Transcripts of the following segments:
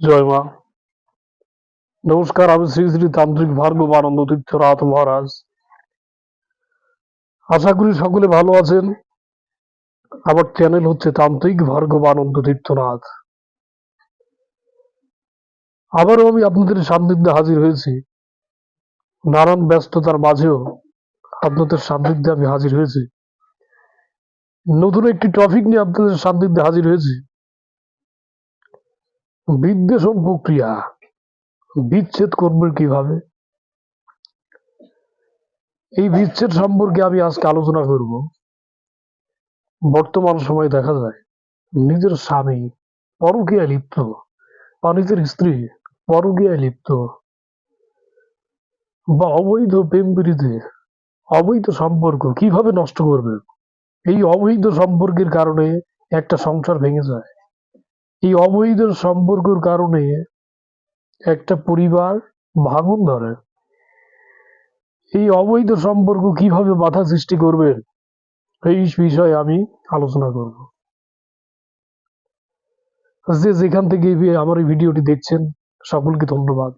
জয় মা। নমস্কার, আমি শ্রী শ্রী তান্ত্রিক ভার্গব আনন্দ তীর্থ রাত মহারাজ। আশা করি সকলে ভালো আছেন। আমার চ্যানেল হচ্ছে তান্ত্রিক ভার্গব আনন্দ তীর্থনাথ আবারও আমি আপনাদের সান্নিধ্যে হাজির হয়েছি। নানান ব্যস্ততার মাঝেও আপনাদের সান্নিধ্যে আমি হাজির হয়েছি। নতুন একটি টপিক নিয়ে আপনাদের সান্নিধ্যে হাজির হয়েছি। বিদ্বেষণ প্রক্রিয়া। বিচ্ছেদ করবেন কীভাবে? এই বিচ্ছেদ সম্পর্কে আমি আজকে আলোচনা করব। বর্তমান সময়ে দেখা যায়, নিজের স্বামী পরকীয়ায় লিপ্ত বা নিজের স্ত্রী পরকীয়ায় লিপ্ত বা অবৈধ প্রেম প্রীতিতে অবৈধ সম্পর্ক কীভাবে নষ্ট করবে? এই অবৈধ সম্পর্কের কারণে একটা সংসার ভেঙে যায়। এই অবৈধ সম্পর্কের কারণে একটা পরিবার ভাঙন ধরে। এই অবৈধ সম্পর্ক কীভাবে বাধা সৃষ্টি করবে, এই বিষয়ে আমি আলোচনা করব। যে যেখান থেকে আমার এই ভিডিওটি দেখছেন, সকলকে ধন্যবাদ।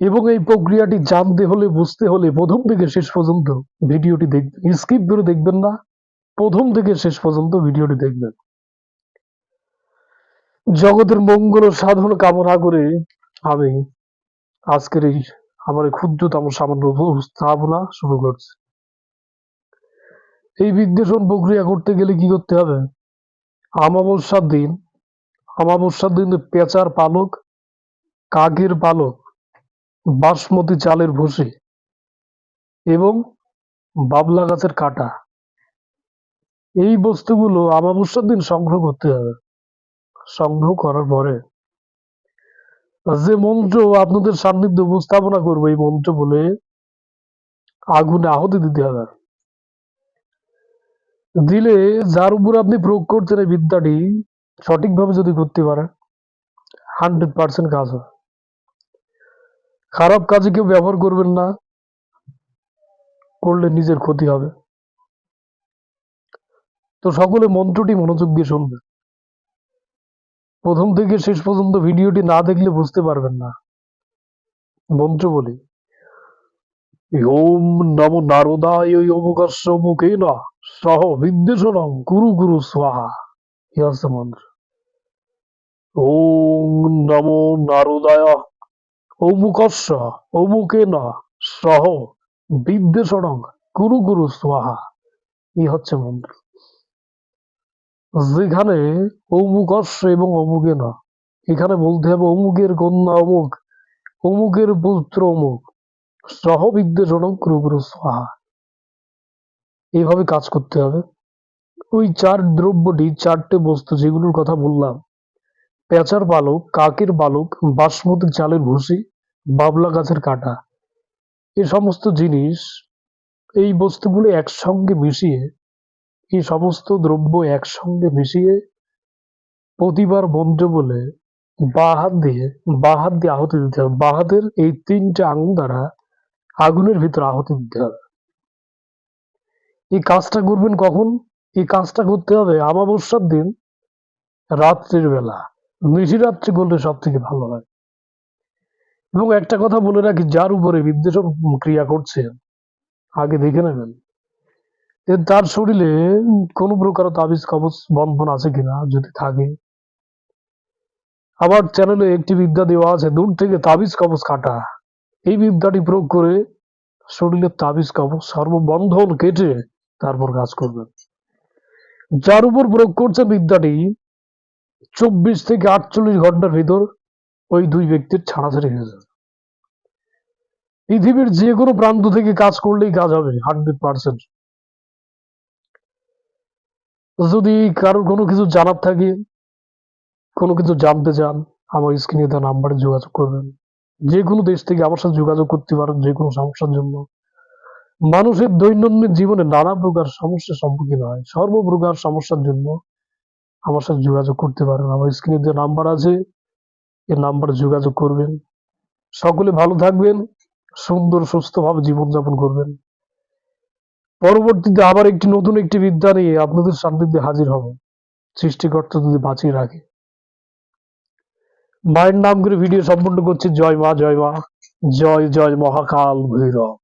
এবং এই প্রক্রিয়াটি জানতে হলে, বুঝতে হলে প্রথম থেকে শেষ পর্যন্ত ভিডিওটি দেখবেন স্কিপ করে দেখবেন না। প্রথম থেকে শেষ পর্যন্ত ভিডিওটি দেখবেন। জগতের মঙ্গল সাধন কামনা করে আমি আজকের এই আমার ক্ষুদ্রতম সামান্য উপস্থাপনা শুরু করছি। এই বিদ্বেষণ প্রক্রিয়া করতে গেলে কি করতে হবে? আমাবস্যার দিন আমাবস্যার দিন পেঁচার পালক, কাকের পালক, বাসমতি চালের ভুসি এবং বাবলা গাছের কাটা। এই বস্তুগুলো আমাবস্যার দিন সংগ্রহ করতে হবে। সংগ্রহ করার পরে যে মন্ত্র আপনাদের সান্নিধ্য উপস্থাপনা করব, এই মন্ত্র বলে আগুনে আহুতি দিতে হবে। দিলে যার উপর আপনি প্রয়োগ করছেন এই বিদ্যাটি সঠিকভাবে যদি করতে পারেন, হান্ড্রেড পার্সেন্ট কাজ হবে। খারাপ কাজে কেউ ব্যবহার করবেন না, করলে নিজের ক্ষতি হবে। তো সকলে মন্ত্রটি মনোযোগ দিয়ে শুনবেন প্রথম থেকে শেষ পর্যন্ত ভিডিওটি না দেখলে বুঝতে পারবেন না। মন্ত্র বলি, ওম নম নারদায় মুখে না সহ বিদ্বেষণম গুরু গুরু স্বাহা। হচ্ছে মন্ত্র। ওম নমো নারদায় অমুকস্য অমুকে না সহ বিদ্বেষণম গুরু গুরু স্বাহা। এই হচ্ছে মন্ত্র। যেখানে অমুকস্য এবং অমুকে না, এখানে বলতে হবে অমুকের কন্যা অমুক, অমুকের পুত্র অমুক সহ বিদ্বেষণম গুরু গুরু এইভাবে কাজ করতে হবে। ওই চার দ্রব্যটি, চারটে বস্তু যেগুলোর কথা বললাম, পেঁচার পালক কাকের পালক বাসমতি চালের ভুসি, বাবলা গাছের কাটা, এ সমস্ত জিনিস, এই বস্তুগুলো একসঙ্গে মিশিয়ে এই সমস্ত দ্রব্য একসঙ্গে মিশিয়ে প্রতিবার মন্ত্র বলে বা হাত দিয়ে বা হাত দিয়ে আহুতি দিতে হবে। বা হাতের এই তিনটে আঙুল দ্বারা আগুনের ভিতরে আহুতি দিতে হবে। এই কাজটা করবেন কখন? এই কাজটা করতে হবে আমাবস্যার দিন রাত্রির বেলা। নিশিরাত্রি করলে সব থেকে ভালো হয়। এবং একটা কথা বলে রাখি, যার উপরে বিদ্বেষণ ক্রিয়া করছেন, আগে দেখে নেবেন। তার শরীরে কোনো প্রকার তাবিজ, কবচ, বন্ধন আছে কিনা যদি থাকে? আবার চ্যানেলে একটি বিদ্যা দেওয়া আছে, দূর থেকে তাবিজ, কবচ কাটা। এই বিদ্যাটি প্রয়োগ করে শরীরের তাবিজ, কবচ, সর্ববন্ধন কেটে তারপর কাজ করবেন। যার উপর প্রয়োগ করছে বিদ্যাটি, চব্বিশ থেকে আটচল্লিশ ঘণ্টার ভিতর ওই দুই ব্যক্তির ছাড়াছাড়ি হয়ে যাবে। পৃথিবীর যে কোনো প্রান্ত থেকে কাজ করলেই কাজ হবে হান্ড্রেড পার্সেন্ট যদি কারোর কোনো কিছু জানার থাকে, কোনো কিছু জানতে চান, আমার স্ক্রিনে দেওয়া নাম্বারে যোগাযোগ করবেন। যে কোনো দেশ থেকে আমার সাথে যোগাযোগ করতে পারেন, যে কোনো সমস্যার জন্য। মানুষের দৈনন্দিন জীবনে নানা প্রকার সমস্যার সম্মুখীন হয়। সর্বপ্রকার সমস্যার জন্য আমার সাথে যোগাযোগ করতে পারেন। আমার স্ক্রিনে যে নাম্বার আছে এই নাম্বারে যোগাযোগ করবেন। সকলে ভালো থাকবেন, সুন্দর, সুস্থভাবে জীবনযাপন করবেন। পরবর্তীতে আবার একটি নতুন একটি বিদ্যা নিয়ে আপনাদের সান্নিধ্যে হাজির হব। সৃষ্টিকর্তা যদি বাঁচিয়ে রাখে। মায়ের নাম করে ভিডিও সম্পন্ন করছে। জয় মা জয় মা, জয় জয় মহাকাল ভৈরব।